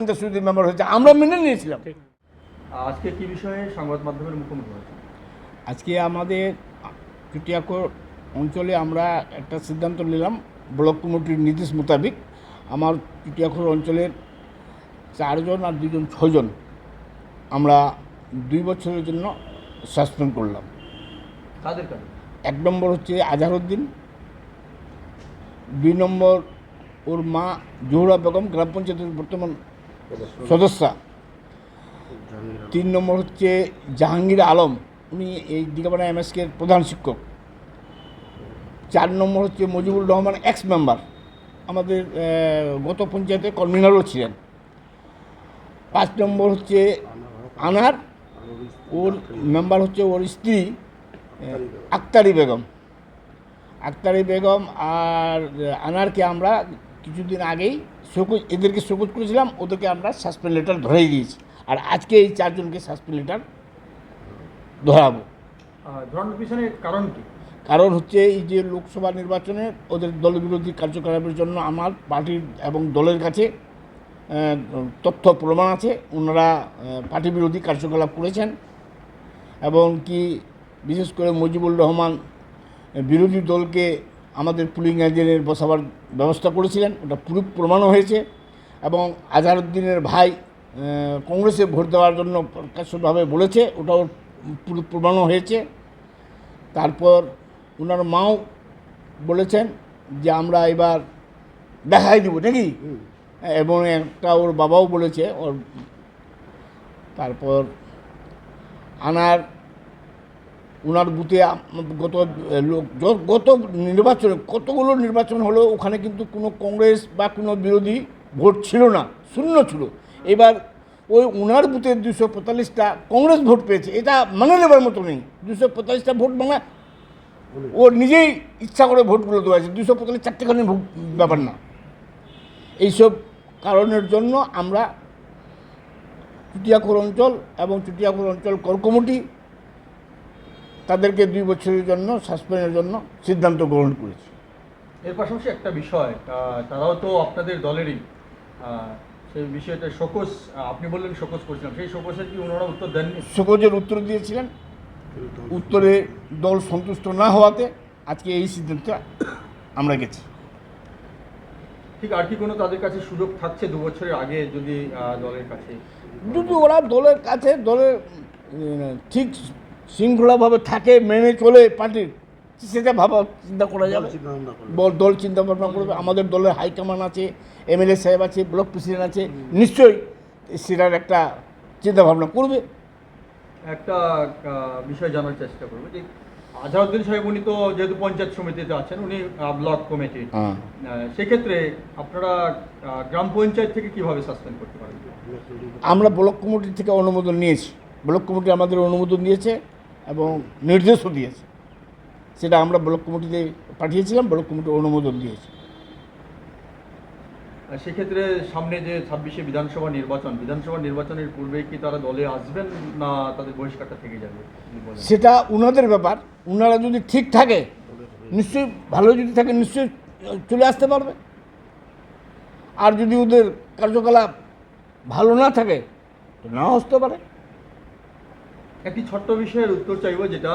Panchayat member হয়েছে। আমরা মেনে নিয়েছিলাম। আজকে কি বিষয়ে সংবাদ মাধ্যমের মুখোমুখি হয়েছে? আজকে আমাদের চুটিয়াকোর অঞ্চলে আমরা একটা সিদ্ধান্ত নিলাম ব্লক কমিটির নির্দেশ মোতাবেক আমার চুটিয়াখোর অঞ্চলের চারজন আর দুজন ছজন আমরা দুই বছরের জন্য সাসপেন্ড করলাম। কাদের এক নম্বর হচ্ছে আজহারউদ্দিন দুই নম্বর ওর মা জোহরা বেগম গ্রাম পঞ্চায়েতের বর্তমান সদস্যা। তিন নম্বর হচ্ছে জাহাঙ্গীর আলম। উনি এই দিঘাপাড়া এমএসকের প্রধান শিক্ষক। চার নম্বর হচ্ছে মজিবুর রহমান এক্স মেম্বার আমাদের গত পঞ্চায়েতে কনভিনারও ছিলেন। পাঁচ নম্বর হচ্ছে আনার। ওর মেম্বার হচ্ছে ওর স্ত্রী আক্তারি বেগম। আক্তারি বেগম আর আনারকে আমরা কিছুদিন আগেই শোকজ এদেরকে শোকজ করেছিলাম ওদেরকে আমরা সাসপেন্ড লেটার ধরেই দিয়েছি। আর আজকে এই চারজনকে সাসপেন্ড লেটার ধরাবো। আহ, ধরানোর পিছনে কারণ কি? কারণ হচ্ছে এই যে লোকসভা নির্বাচনে ওদের দলবিরোধী কার্যকলাপের জন্য আমার পার্টির এবং দলের কাছে তথ্য প্রমাণ আছে। ওনারা পার্টি বিরোধী কার্যকলাপ করেছেন। এবং কি বিশেষ করে মুজিবুর রহমান বিরোধী দলকে আমাদের পুলিং এজেন্টের বসাবার ব্যবস্থা করেছিলেন, ওটা পুরো প্রমাণও হয়েছে। এবং আজহারউদ্দিনের ভাই কংগ্রেসে ভোট দেওয়ার জন্য প্রকাশ্যভাবে বলেছে, ওটাও পুরো প্রমাণও হয়েছে। তারপর ওনার মাও বলেছেন যে, আমরা এবার দেখাই দিব নাকি? এবং একটা ওর বাবাও বলেছে, ওর তারপর আনার ওনার বুথে গত লোক গত নির্বাচনে, কতগুলো নির্বাচন হলো ওখানে কিন্তু কোনো কংগ্রেস বা কোনো বিরোধী ভোট ছিল না, শূন্য ছিল। এবার ওই ওনার বুথে দুশো পঁয়তাল্লিশটা কংগ্রেস ভোট পেয়েছে, এটা মানে নেবার মতো নেই। দুশো পঁয়তাল্লিশটা ভোট মানে ও নিজেই ইচ্ছা করে ভোটগুলো দেওয়া আছে দুশো পঁয়তাল্লিশ চারটেখানি ব্যাপার না। এইসব কারণের জন্য আমরা চুটিয়াখোর অঞ্চল এবং চুটিয়াখোর অঞ্চল কর কমিটি তাদেরকে দুই বছরের জন্য সাসপেন্ডের জন্য সিদ্ধান্ত গ্রহণ করেছি। এর পাশাপাশি একটা বিষয় তারাও তো আপনাদের দলেরই। সেই বিষয়টা শোকস আপনি বললেন শোকস করছিলাম। সেই শোকসের কি ওনারা উত্তর দেননি? সুকোজের উত্তর দিয়েছিলেন। উত্তরে দল সন্তুষ্ট না হওয়াতে আজকে এই সিদ্ধান্তটা আমরা গেছি। ঠিক আর কি কোনো তাদের কাছে সুযোগ থাকছে দু বছরের আগে যদি দলের কাছে? যদি ওরা দলের কাছে দলের ঠিক শৃঙ্খলাভাবে থাকে মেনে চলে পার্টির সেটা ভাবা চিন্তা করা যাবে। দল চিন্তা ভাবনা করবে। আমাদের দলের হাইকমান্ড আছে এমএলএ সাহেব আছে ব্লক প্রেসিডেন্ট আছে নিশ্চয়ই সেটার একটা চিন্তা ভাবনা করবে। একটা বিষয় জানার চেষ্টা করব যে আজহারউদ্দিন সাহেব উনি তো যেহেতু পঞ্চায়েত সমিতিতে আছেন উনি ব্লক কমিটির হ্যাঁ। সেক্ষেত্রে আপনারা গ্রাম পঞ্চায়েত থেকে কীভাবে সাসপেন্ড করতে পারেন? আমরা ব্লক কমিটি থেকে অনুমোদন নিয়েছি। ব্লক কমিটি আমাদের অনুমোদন দিয়েছে এবং নির্দেশও দিয়েছে। সেটা আমরা ব্লক কমিটিতে পাঠিয়েছিলাম ব্লক কমিটি অনুমোদন দিয়েছে। সেক্ষেত্রে সামনে যে ছাব্বিশে বিধানসভা নির্বাচন বিধানসভা নির্বাচনের পূর্বে কি তারা দলে আসবেন না তাদের বহিষ্কারটা থেকে যাবে? সেটা উনাদের ব্যাপার। উনারা যদি ঠিক থাকে নিশ্চয়ই ভালো যদি থাকে নিশ্চয়ই চলে আসতে পারবে। আর যদি ওদের কার্যকলাপ ভালো না থাকে তো নাও আসতে পারে। একটি ছোট্ট বিষয়ের উত্তর চাইব যেটা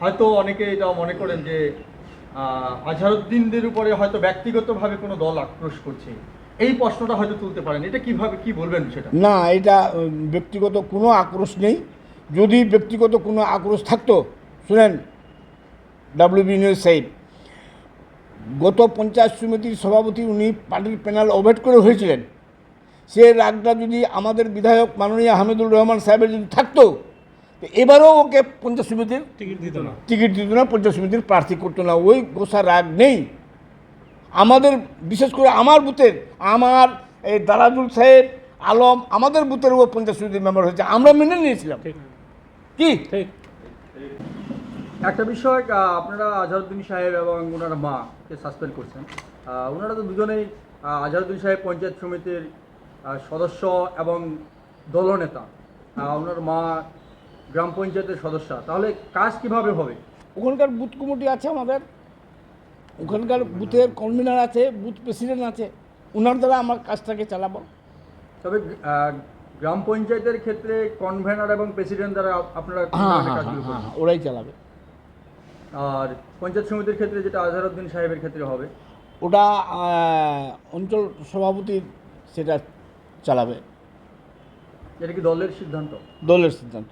হয়তো অনেকে এটা মনে করেন যে আহ, আজহারউদ্দিনদের উপরে হয়তো ব্যক্তিগতভাবে কোনো দল আক্রোশ করছে। এই প্রশ্নটা হয়তো তুলতে পারেন। এটা কীভাবে কি বলবেন সেটা না এটা ব্যক্তিগত কোনো আক্রোশ নেই। যদি ব্যক্তিগত কোনো আক্রোশ থাকতো শুনেন ডাব্লিউবি নিউজ সাহেব গত পঞ্চায়েত সমিতির সভাপতি উনি পার্টির প্যানেল অভেট করে হয়েছিলেন। সে রাগটা যদি আমাদের বিধায়ক মাননীয় হামিদুর রহমান সাহেবের যদি থাকতো তো এবারও ওকে পঞ্চায়েত সমিতির টিকিট দিত না। টিকিট দিত না পঞ্চায়েত সমিতির প্রার্থী করতো না। ওই গোসা রাগ নেই। আমাদের বিশেষ করে আমার বুথের আমার এই দারাজুল সাহেব আলম আমাদের বুথের ও পঞ্চায়েত সমিতির মেম্বার হয়েছে। আমরা মেনে নিয়েছিলাম। কি? ঠিক। একটা বিষয় আপনারা আজহারউদ্দিন সাহেব এবং ওনার মাকে সাসপেন্ড করছেন। ওনারা তো দুজনেই আহ, আজহারউদ্দিন সাহেব পঞ্চায়েত সমিতির সদস্য এবং দলনেতা ওনার মা গ্রাম পঞ্চায়েতের সদস্য। তাহলে কাজ কীভাবে হবে? ওখানকার বুথ কমিটি আছে আমাদের। ওখানকার বুথের কনভিনার আছে বুথ প্রেসিডেন্ট আছে। ওনার দ্বারা আমার কাজটাকে চালাবো। তবে গ্রাম পঞ্চায়েতের ক্ষেত্রে কনভেনার এবং প্রেসিডেন্ট দ্বারা আপনারা হ্যাঁ হ্যাঁ? হ্যাঁ ওরাই চালাবে। আর পঞ্চায়েত সমিতির ক্ষেত্রে যেটা আজহারউদ্দিন সাহেবের ক্ষেত্রে হবে? ওটা অঞ্চল সভাপতির সেটা চালাবে। এটা কি দলের সিদ্ধান্ত? দলের সিদ্ধান্ত।